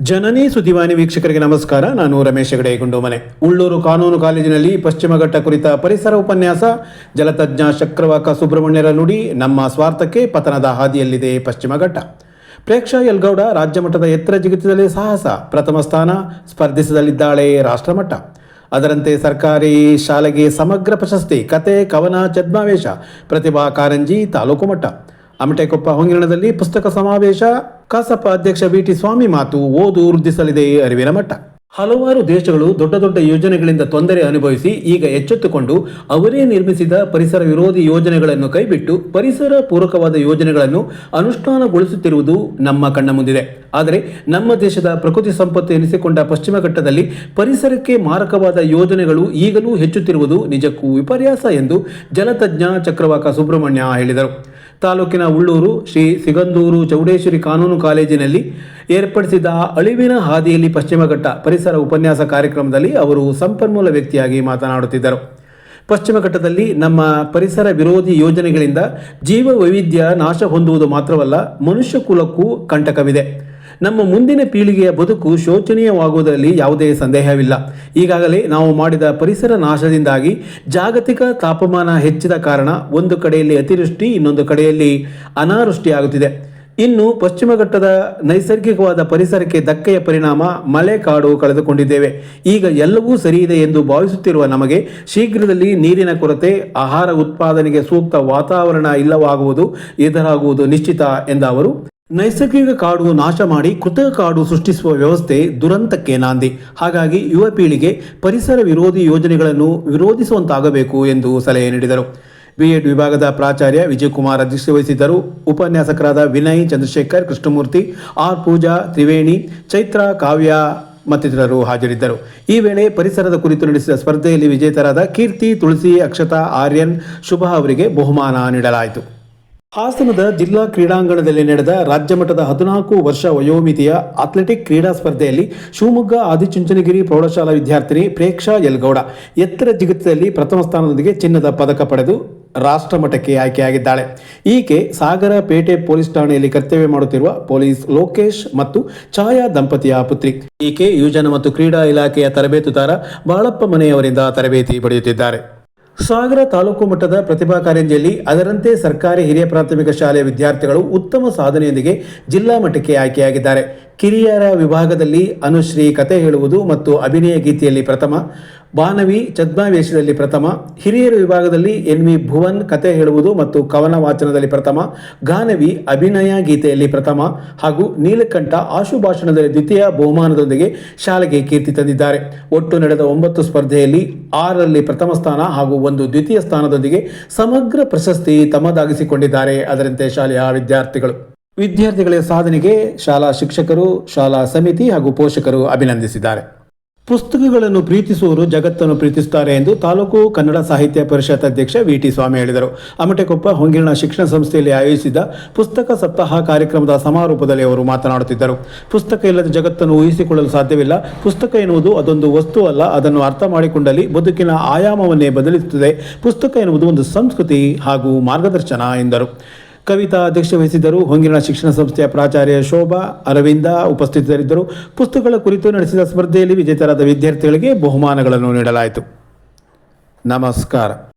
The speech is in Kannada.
ಜನನಿ ಸುದ್ದಿವಾಹಿನಿ ವೀಕ್ಷಕರಿಗೆ ನಮಸ್ಕಾರ. ನಾನು ರಮೇಶ್ ಹೆಗಡೆ, ಗುಂಡೋಮನೆ. ಉಳ್ಳೂರು ಕಾನೂನು ಕಾಲೇಜಿನಲ್ಲಿ ಪಶ್ಚಿಮ ಘಟ್ಟ ಕುರಿತ ಪರಿಸರ ಉಪನ್ಯಾಸ, ಜಲತಜ್ಞ ಚಕ್ರವಾಕ ಸುಬ್ರಹ್ಮಣ್ಯರ ನುಡಿ, ನಮ್ಮ ಸ್ವಾರ್ಥಕ್ಕೆ ಪತನದ ಹಾದಿಯಲ್ಲಿದೆ ಪಶ್ಚಿಮ ಘಟ್ಟ. ಪ್ರೇಕ್ಷಾ ಯಲ್ಗೌಡ ರಾಜ್ಯ ಮಟ್ಟದ ಎತ್ತರ ಜಿಗಿತದಲ್ಲಿ ಸಾಹಸ, ಪ್ರಥಮ ಸ್ಥಾನ ಸ್ಪರ್ಧಿಸದಲ್ಲಿದ್ದಾಳೆ ರಾಷ್ಟ್ರಮಟ್ಟ. ಅದರಂತೆ ಸರ್ಕಾರಿ ಶಾಲೆಗೆ ಸಮಗ್ರ ಪ್ರಶಸ್ತಿ, ಕತೆ, ಕವನ, ಛದ್ಮಾವೇಶ, ಪ್ರತಿಭಾ ಕಾರಂಜಿ ತಾಲೂಕು ಮಟ್ಟ. ಅಮಟೆಕೊಪ್ಪ ಹೊಂಗಿರಣದಲ್ಲಿ ಪುಸ್ತಕ ಸಮಾವೇಶ ಕಸಪ ಅಧ್ಯಕ್ಷ ವಿ ಟಿ ಸ್ವಾಮಿ ಮಾತು ಓದು ವೃದ್ಧಿಸಲಿದೆ ಅರಿವಿನ ಮಟ್ಟ. ಹಲವಾರು ದೇಶಗಳು ದೊಡ್ಡ ದೊಡ್ಡ ಯೋಜನೆಗಳಿಂದ ತೊಂದರೆ ಅನುಭವಿಸಿ ಈಗ ಎಚ್ಚೆತ್ತುಕೊಂಡು ಅವರೇ ನಿರ್ಮಿಸಿದ ಪರಿಸರ ವಿರೋಧಿ ಯೋಜನೆಗಳನ್ನು ಕೈಬಿಟ್ಟು ಪರಿಸರ ಪೂರಕವಾದ ಯೋಜನೆಗಳನ್ನು ಅನುಷ್ಠಾನಗೊಳಿಸುತ್ತಿರುವುದು ನಮ್ಮ ಕಣ್ಣ ಮುಂದಿದೆ. ಆದರೆ ನಮ್ಮ ದೇಶದ ಪ್ರಕೃತಿ ಸಂಪತ್ತು ಎನಿಸಿಕೊಂಡ ಪಶ್ಚಿಮ ಘಟ್ಟದಲ್ಲಿ ಪರಿಸರಕ್ಕೆ ಮಾರಕವಾದ ಯೋಜನೆಗಳು ಈಗಲೂ ಹೆಚ್ಚುತ್ತಿರುವುದು ನಿಜಕ್ಕೂ ವಿಪರ್ಯಾಸ ಎಂದು ಜಲತಜ್ಞ ಚಕ್ರವಾಕ ಸುಬ್ರಹ್ಮಣ್ಯ ಹೇಳಿದರು. ತಾಲೂಕಿನ ಉಳ್ಳೂರು, ಶ್ರೀ ಸಿಗಂದೂರು ಚೌಡೇಶ್ವರಿ ಕಾನೂನು ಕಾಲೇಜಿನಲ್ಲಿ ಏರ್ಪಡಿಸಿದ ಅಳಿವಿನ ಹಾದಿಯಲ್ಲಿ ಪಶ್ಚಿಮಘಟ್ಟ ಪರಿಸರ ಉಪನ್ಯಾಸ ಕಾರ್ಯಕ್ರಮದಲ್ಲಿ ಅವರು ಸಂಪನ್ಮೂಲ ವ್ಯಕ್ತಿಯಾಗಿ ಮಾತನಾಡುತ್ತಿದ್ದರು. ಪಶ್ಚಿಮ ಘಟ್ಟದಲ್ಲಿ ನಮ್ಮ ಪರಿಸರ ವಿರೋಧಿ ಯೋಜನೆಗಳಿಂದ ಜೀವ ವೈವಿಧ್ಯ ನಾಶ ಹೊಂದುವುದು ಮಾತ್ರವಲ್ಲ, ಮನುಷ್ಯ ಕುಲಕ್ಕೂ ಕಂಟಕವಿದೆ. ನಮ್ಮ ಮುಂದಿನ ಪೀಳಿಗೆಯ ಬದುಕು ಶೋಚನೀಯವಾಗುವುದರಲ್ಲಿ ಯಾವುದೇ ಸಂದೇಹವಿಲ್ಲ. ಈಗಾಗಲೇ ನಾವು ಮಾಡಿದ ಪರಿಸರ ನಾಶದಿಂದಾಗಿ ಜಾಗತಿಕ ತಾಪಮಾನ ಹೆಚ್ಚಿದ ಕಾರಣ ಒಂದು ಕಡೆಯಲ್ಲಿ ಅತಿವೃಷ್ಟಿ, ಇನ್ನೊಂದು ಕಡೆಯಲ್ಲಿ ಅನಾವೃಷ್ಟಿಯಾಗುತ್ತಿದೆ. ಇನ್ನು ಪಶ್ಚಿಮ ಘಟ್ಟದ ನೈಸರ್ಗಿಕವಾದ ಪರಿಸರಕ್ಕೆ ಧಕ್ಕೆಯ ಪರಿಣಾಮ ಮಳೆ ಕಾಡು ಕಳೆದುಕೊಂಡಿದ್ದೇವೆ. ಈಗ ಎಲ್ಲವೂ ಸರಿಯಿದೆ ಎಂದು ಭಾವಿಸುತ್ತಿರುವ ನಮಗೆ ಶೀಘ್ರದಲ್ಲಿ ನೀರಿನ ಕೊರತೆ, ಆಹಾರ ಉತ್ಪಾದನೆಗೆ ಸೂಕ್ತ ವಾತಾವರಣ ಇಲ್ಲವಾಗುವುದು ಎದುರಾಗುವುದು ನಿಶ್ಚಿತ ಎಂದ ಅವರು ನೈಸರ್ಗಿಕ ಕಾಡು ನಾಶ ಮಾಡಿ ಕೃತಕ ಕಾಡು ಸೃಷ್ಟಿಸುವ ವ್ಯವಸ್ಥೆ ದುರಂತಕ್ಕೆ ನಾಂದಿ. ಹಾಗಾಗಿ ಯುವ ಪೀಳಿಗೆ ಪರಿಸರ ವಿರೋಧಿ ಯೋಜನೆಗಳನ್ನು ವಿರೋಧಿಸುವಂತಾಗಬೇಕು ಎಂದು ಸಲಹೆ ನೀಡಿದರು. ಬಿಎಡ್ ವಿಭಾಗದ ಪ್ರಾಚಾರ್ಯ ವಿಜಯಕುಮಾರ್ ಅಧ್ಯಕ್ಷತೆ ವಹಿಸಿದ್ದರು. ಉಪನ್ಯಾಸಕರಾದ ವಿನಯ್, ಚಂದ್ರಶೇಖರ್, ಕೃಷ್ಣಮೂರ್ತಿ, ಆರ್ ಪೂಜಾ, ತ್ರಿವೇಣಿ, ಚೈತ್ರ, ಕಾವ್ಯ ಮತ್ತಿತರರು ಹಾಜರಿದ್ದರು. ಈ ವೇಳೆ ಪರಿಸರದ ಕುರಿತು ನಡೆಸಿದ ಸ್ಪರ್ಧೆಯಲ್ಲಿ ವಿಜೇತರಾದ ಕೀರ್ತಿ, ತುಳಸಿ, ಅಕ್ಷತಾ, ಆರ್ಯನ್, ಶುಭ ಅವರಿಗೆ ಬಹುಮಾನ ನೀಡಲಾಯಿತು. ಹಾಸನದ ಜಿಲ್ಲಾ ಕ್ರೀಡಾಂಗಣದಲ್ಲಿ ನಡೆದ ರಾಜ್ಯ ಮಟ್ಟದ ಹದಿನಾಲ್ಕು ವರ್ಷ ವಯೋಮಿತಿಯ ಅಥ್ಲೆಟಿಕ್ ಕ್ರೀಡಾ ಸ್ಪರ್ಧೆಯಲ್ಲಿ ಶಿವಮೊಗ್ಗ, ಆದಿಚುಂಚನಗಿರಿ ಪ್ರೌಢಶಾಲಾ ವಿದ್ಯಾರ್ಥಿನಿ ಪ್ರೇಕ್ಷಾ ಯಲ್ಗೌಡ ಎತ್ತರ ಜಿಗಿತದಲ್ಲಿ ಪ್ರಥಮ ಸ್ಥಾನದೊಂದಿಗೆ ಚಿನ್ನದ ಪದಕ ಪಡೆದು ರಾಷ್ಟ್ರಮಟ್ಟಕ್ಕೆ ಆಯ್ಕೆಯಾಗಿದ್ದಾಳೆ. ಈಕೆ ಸಾಗರ ಪೇಟೆ ಪೊಲೀಸ್ ಠಾಣೆಯಲ್ಲಿ ಕರ್ತವ್ಯ ಮಾಡುತ್ತಿರುವ ಪೊಲೀಸ್ ಲೋಕೇಶ್ ಮತ್ತು ಛಾಯಾ ದಂಪತಿಯ ಪುತ್ರಿ. ಈಕೆ ಯುವಜನ ಮತ್ತು ಕ್ರೀಡಾ ಇಲಾಖೆಯ ತರಬೇತುದಾರ ಬಾಳಪ್ಪ ಮನೆಯವರಿಂದ ತರಬೇತಿ ಪಡೆಯುತ್ತಿದ್ದಾರೆ. ಸಾಗರ ತಾಲೂಕು ಮಟ್ಟದ ಪ್ರತಿಭಾ ಕಾರಂಜಿಯಲ್ಲಿ ಅದರಂತೆ ಸರ್ಕಾರಿ ಹಿರಿಯ ಪ್ರಾಥಮಿಕ ಶಾಲೆಯ ವಿದ್ಯಾರ್ಥಿಗಳು ಉತ್ತಮ ಸಾಧನೆಯೊಂದಿಗೆ ಜಿಲ್ಲಾ ಮಟ್ಟಕ್ಕೆ ಆಯ್ಕೆಯಾಗಿದ್ದಾರೆ. ಕಿರಿಯರ ವಿಭಾಗದಲ್ಲಿ ಅನುಶ್ರೀ ಕತೆ ಹೇಳುವುದು ಮತ್ತು ಅಭಿನಯ ಗೀತೆಯಲ್ಲಿ ಪ್ರಥಮ, ಬಾನವಿ ಛದ್ಮಾವೇಶದಲ್ಲಿ ಪ್ರಥಮ, ಹಿರಿಯರ ವಿಭಾಗದಲ್ಲಿ ಎನ್ ವಿ ಭುವನ್ ಕತೆ ಹೇಳುವುದು ಮತ್ತು ಕವನ ವಾಚನದಲ್ಲಿ ಪ್ರಥಮ, ಗಾನವಿ ಅಭಿನಯ ಗೀತೆಯಲ್ಲಿ ಪ್ರಥಮ ಹಾಗೂ ನೀಲಕಂಠ ಆಶುಭಾಷಣದಲ್ಲಿ ದ್ವಿತೀಯ ಬಹುಮಾನದೊಂದಿಗೆ ಶಾಲೆಗೆ ಕೀರ್ತಿ ತಂದಿದ್ದಾರೆ. ಒಟ್ಟು ನಡೆದ ಒಂಬತ್ತು ಸ್ಪರ್ಧೆಯಲ್ಲಿ ಆರರಲ್ಲಿ ಪ್ರಥಮ ಸ್ಥಾನ ಹಾಗೂ ಒಂದು ದ್ವಿತೀಯ ಸ್ಥಾನದೊಂದಿಗೆ ಸಮಗ್ರ ಪ್ರಶಸ್ತಿ ತಮ್ಮದಾಗಿಸಿಕೊಂಡಿದ್ದಾರೆ. ಅದರಂತೆ ಶಾಲೆಯ ವಿದ್ಯಾರ್ಥಿಗಳು. ವಿದ್ಯಾರ್ಥಿಗಳ ಸಾಧನೆಗೆ ಶಾಲಾ ಶಿಕ್ಷಕರು, ಶಾಲಾ ಸಮಿತಿ ಹಾಗೂ ಪೋಷಕರು ಅಭಿನಂದಿಸಿದ್ದಾರೆ. ಪುಸ್ತಕಗಳನ್ನು ಪ್ರೀತಿಸುವವರು ಜಗತ್ತನ್ನು ಪ್ರೀತಿಸುತ್ತಾರೆ ಎಂದು ತಾಲೂಕು ಕನ್ನಡ ಸಾಹಿತ್ಯ ಪರಿಷತ್ ಅಧ್ಯಕ್ಷ ವಿ ಟಿ ಸ್ವಾಮಿ ಹೇಳಿದರು. ಅಮಟೆಕೊಪ್ಪ ಹೊಂಗಿರಣ ಶಿಕ್ಷಣ ಸಂಸ್ಥೆಯಲ್ಲಿ ಆಯೋಜಿಸಿದ ಪುಸ್ತಕ ಸಪ್ತಾಹ ಕಾರ್ಯಕ್ರಮದ ಸಮಾರೋಪದಲ್ಲಿ ಅವರು ಮಾತನಾಡುತ್ತಿದ್ದರು. ಪುಸ್ತಕ ಇಲ್ಲದ ಜಗತ್ತನ್ನು ಊಹಿಸಿಕೊಳ್ಳಲು ಸಾಧ್ಯವಿಲ್ಲ. ಪುಸ್ತಕ ಎನ್ನುವುದು ಅದೊಂದು ವಸ್ತು ಅಲ್ಲ, ಅದನ್ನು ಅರ್ಥ ಮಾಡಿಕೊಂಡಲ್ಲಿ ಬದುಕಿನ ಆಯಾಮವನ್ನೇ ಬದಲಿಸುತ್ತದೆ. ಪುಸ್ತಕ ಎನ್ನುವುದು ಒಂದು ಸಂಸ್ಕೃತಿ ಹಾಗೂ ಮಾರ್ಗದರ್ಶನ ಎಂದರು. ಕವಿತಾ ಅಧ್ಯಕ್ಷ ವಹಿಸಿದ್ದರು. ಹೊಂಗಿರಣ ಶಿಕ್ಷಣ ಸಂಸ್ಥೆಯ ಪ್ರಾಚಾರ್ಯ ಶೋಭಾ ಅರವಿಂದ ಉಪಸ್ಥಿತರಿದ್ದರು. ಪುಸ್ತಕಗಳ ಕುರಿತು ನಡೆಸಿದ ಸ್ಪರ್ಧೆಯಲ್ಲಿ ವಿಜೇತರಾದ ವಿದ್ಯಾರ್ಥಿಗಳಿಗೆ ಬಹುಮಾನಗಳನ್ನು ನೀಡಲಾಯಿತು. ನಮಸ್ಕಾರ.